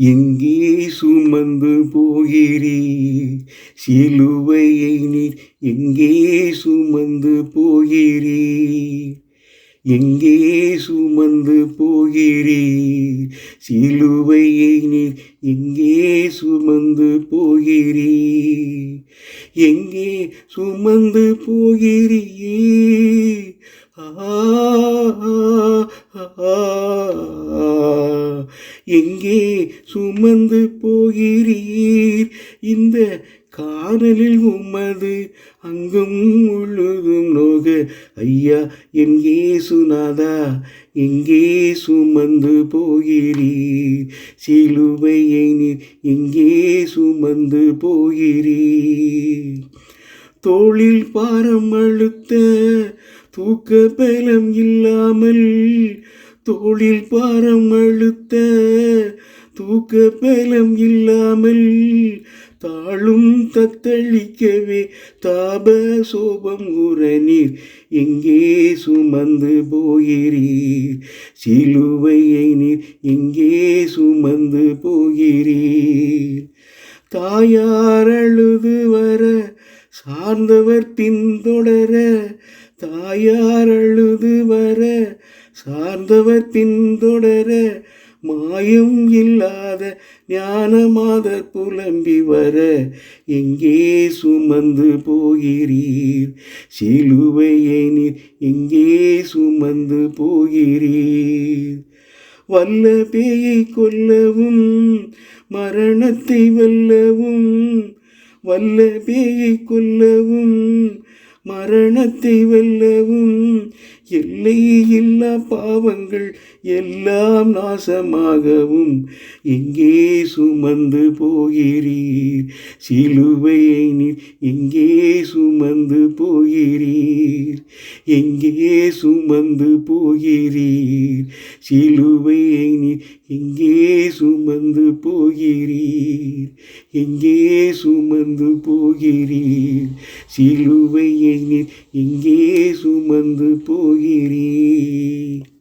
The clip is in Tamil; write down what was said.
எங்கே சுமந்து போகிறீர்? சிலுவையை நீர் எங்கே சுமந்து போகிறீர்? எங்கே சுமந்து போகிறீர்? சிலுவையை நீர் எங்கே சுமந்து போகிறீர்? எங்கே சுமந்து போகிறீர்? ஆ, ஆ, ஆ, எங்கே சுமந்து போகிறீர்? இந்த காதலில் உமது அங்கும் முழுதும் நோக ஐயா எங்கே சுனாதா எங்கே சுமந்து போகிறீர்? சிலுவையை நீர் எங்கே சுமந்து போகிறீர்? தோளில் பாரம் அழுத்த தூக்க பலம் இல்லாமல் தோளில் பாரம் அழுத்த தூக்க பலம் இல்லாமல் தாளும் தத்தளிக்கவே தாப சோபம் உரநீர் எங்கே சுமந்து போகிறீர்? சிலுவையை நீர் எங்கே சுமந்து போகிறீர்? தாயார் அழுது வர சார்ந்தவர் பின்தொடர தாயார் அழுது வர சார்ந்தவர் பின்தொடர மாயும் இல்லாத ஞானமாதர் புலம்பி வர எங்கே சுமந்து போகிறீர்? சிலுவையை நீர் எங்கே சுமந்து போகிறீர்? வல்ல பேயை கொல்லவும் மரணத்தை வெல்லவும் வல்ல பேயை கொல்லவும் மரணத்தை வெல்லவும் எல்லை பாவங்கள் எல்லாம் நாசமாகவும் எங்கே சுமந்து போகிறீர்? சிலுவையை நீர் எங்கே சுமந்து போகிறீர்? எங்கே சுமந்து போகிறீர்? சிலுவையை நீர் எங்கே சுமந்து போகிறீர்? எங்கே சுமந்து போகிறீர்? சிலுவையை நீர் எங்கே சுமந்து போகிறீர்